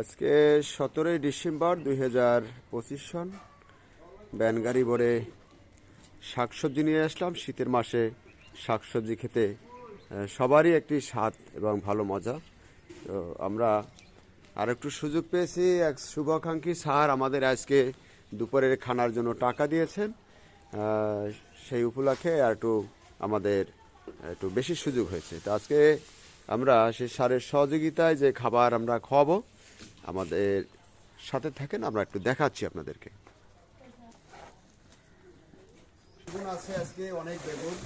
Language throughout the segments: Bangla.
আজকে সতেরোই ডিসেম্বর দুই হাজার পঁচিশ সন। ব্যানগাড়ি ভরে শাকসবজি নিয়ে আসলাম। শীতের মাসে শাকসবজি খেতে সবারই একটি স্বাদ এবং ভালো মজা। তো আমরা আর একটু সুযোগ পেয়েছি। এক শুভাকাঙ্ক্ষী স্যার আমাদের আজকে দুপুরের খানার জন্য টাকা দিয়েছেন। সেই উপলক্ষে আর একটু আমাদের একটু বেশি সুযোগ হয়েছে। তো আজকে আমরা সেই সারের সহযোগিতায় যে খাবার আমরা খাওয়াবো আমাদের সাথে থাকেন, আমরা একটু দেখাচ্ছি আপনাদেরকে। আজকে অনেক বেগুন,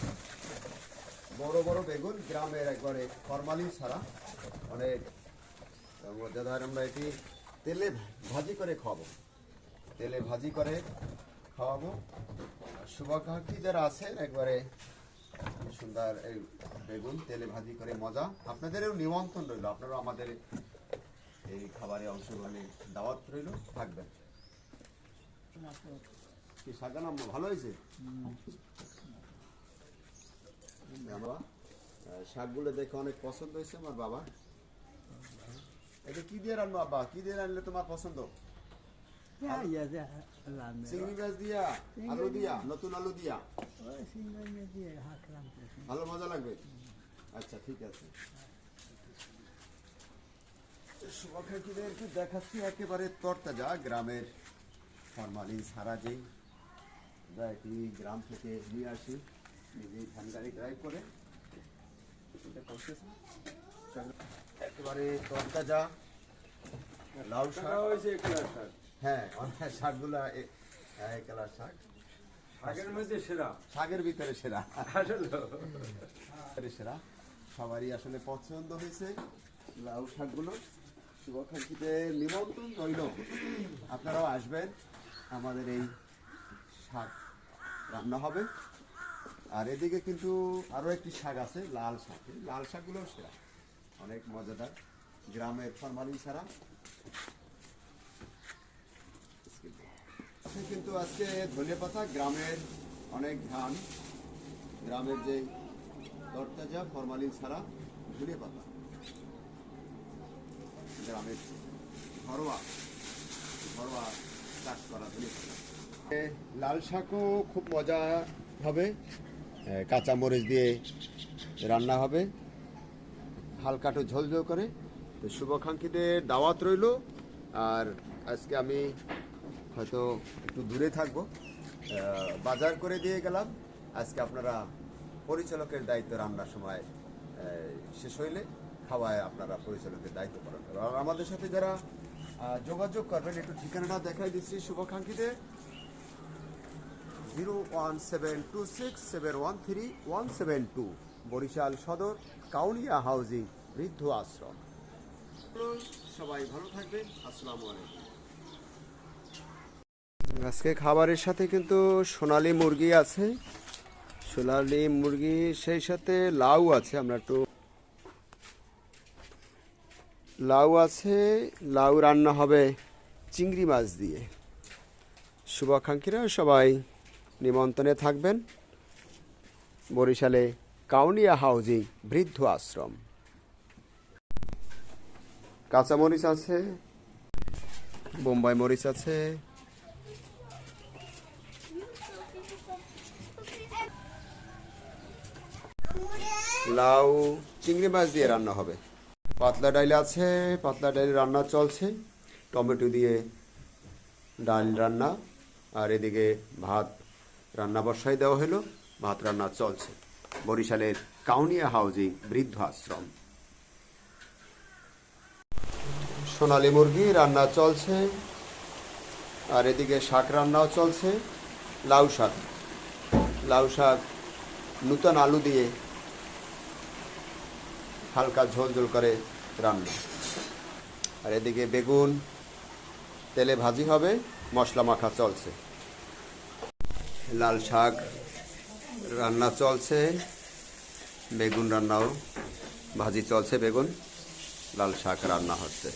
বড় বড় বেগুন, গ্রামের একবারে ফরমালিন ছাড়া। অনেক মজাদার আমরা এটি তেলে ভাজি করে খাওয়াবো। তেলে ভাজি করে খাওয়াবো। শুভাকাঙ্ক্ষী যারা আছেন, একবারে সুন্দর এই বেগুন তেলে ভাজি করে মজা। আপনাদেরও নিমন্ত্রণ রইল আপনারা আমাদের এই খাবারে অংশগ্রহণে দাওয়াত রইল থাকবেন। কি নাম ভালো হয়েছে? বাবা শাকগুলো দেখে অনেক পছন্দ হয়েছে আমার বাবা। এটা কি দিয়ে রান্না বাবা কি দিয়ে রান্নলে তোমার পছন্দ. চিংড়ি মাছ দিয়া? আলু দিয়া? নতুন আলু দিয়া। ভালো মজা লাগবে? আচ্ছা ঠিক আছে। শুভাকাঙ্ক্ষীদেরকে দেখাচ্ছি একেবারে তরতাজা গ্রামের ফরমালিন সারা যেই আমরা এটি গ্রাম থেকে নিয়ে আসি। নিজেই ধান গাড়ি ড্রাইভ করে। এটা করতেছি। একেবারে তরতাজা লাউ শাক। হয়েছে একলা শাক। হ্যাঁ অনেক শাকগুলা হ্যাঁ, কালার শাক। শাকের মধ্যে সেরা। শাকের ভিতরে সেরা। আসলে। সেরা। সবারই আসলে পছন্দ হয়েছে লাউ শাকগুলো। শুভকাঙ্ক্ষীদের নিমন্ত্রণ রইল। আপনারাও আসবেন। আমাদের এই শাক রান্না হবে। আর এদিকে কিন্তু আরও একটি শাক আছে, লাল শাক। লাল শাকগুলোও সেরা। অনেক মজাদার। গ্রামের ফরমালিন ছাড়া। কিন্তু আজকে ধনে পাতা, গ্রামের অনেক ধান। গ্রামের যে তরতাজা ফরমালিন ছাড়া ধনে পাতা। গ্রামের ঘরোয়া ঘরোয়া চাষ করা লাল শাকও খুব মজা হবে। কাঁচা মরিচ দিয়ে রান্না হবে। হালকা একটু ঝোলঝোল করে। তো শুভাকাঙ্ক্ষীদের দাওয়াত রইল। আর আজকে আমি হয়তো একটু দূরে থাকব। বাজার করে দিয়ে গেলাম। আজকে আপনারা পরিচালকের দায়িত্ব রান্নার সময় শেষ হইলে। খাওয়ায় আপনারা পরিচালকের দায়িত্ব পালন করবেন আর আমাদের সাথে যারা যোগাযোগ করবেন, একটু ঠিকানাটা দেখাই দিচ্ছি শুভাকাঙ্ক্ষীদের zero one seven two six seven one three one seven two, Barishal Sadar, Kaunia housing, বৃদ্ধ আশ্রম। সবাই ভালো থাকবেন, আসসালামু আলাইকুম। আজকে খাবারের সাথে কিন্তু সোনালী মুরগি আছে। সোনালী মুরগি, সেই সাথে লাউ আছে, আমরা একটু লাউ আছে, লাউ রান্না হবে চিংড়ি মাছ দিয়ে। শুভাকাঙ্ক্ষীরা সবাই নিমন্ত্রণে থাকবেন। বরিশালে কাউনিয়া হাউজিং বৃদ্ধ আশ্রম। কাঁচামরিচ আছে, বোম্বাই মরিচ আছে। লাউ, চিংড়ি মাছ দিয়ে রান্না হবে। পাতলা ডাইল আছে, পাতলা ডাইল রান্না চলছে। টমেটো দিয়ে ডাল রান্না, আর এদিকে ভাত রান্না বসাই দেওয়া হলো, ভাত রান্না চলছে। বরিশালের কাউনিয়া হাউজিং বৃদ্ধ আশ্রম। সোনালী মুরগি, রান্না চলছে। আর এদিকে শাক রান্নাও চলছে। লাউ শাক। লাউ শাক নূতন আলু দিয়ে হালকা ঝোল ঝোল করে রান্না। আর এদিকে বেগুন, তেলে ভাজি হবে, মশলা মাখা চলছে। লাল শাক রান্না চলছে, বেগুন রান্নাও ভাজি চলছে, বেগুন, লাল শাক রান্না হচ্ছে।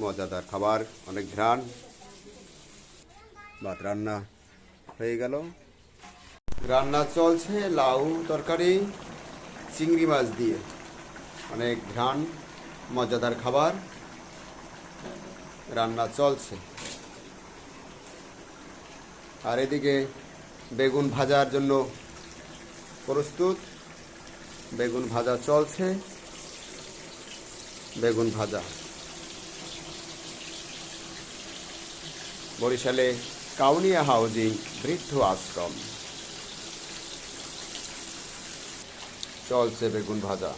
মজাদার খাবার, অনেক ঘ্রাণ, ভাত রান্না। হয়ে গেল। রান্না চলছে, লাউ তরকারি, চিংড়ি মাছ দিয়ে। অনেক ঘ্রাণ, মজাদার খাবার। রান্না চলছে। আর এদিকে বেগুন ভাজার জন্য প্রস্তুত। বেগুন ভাজা চলছে। বেগুন ভাজা। বরিশালে কাউনিয়া হাউজিং বৃদ্ধ আশ্রম চলছে বেগুন ভাজা।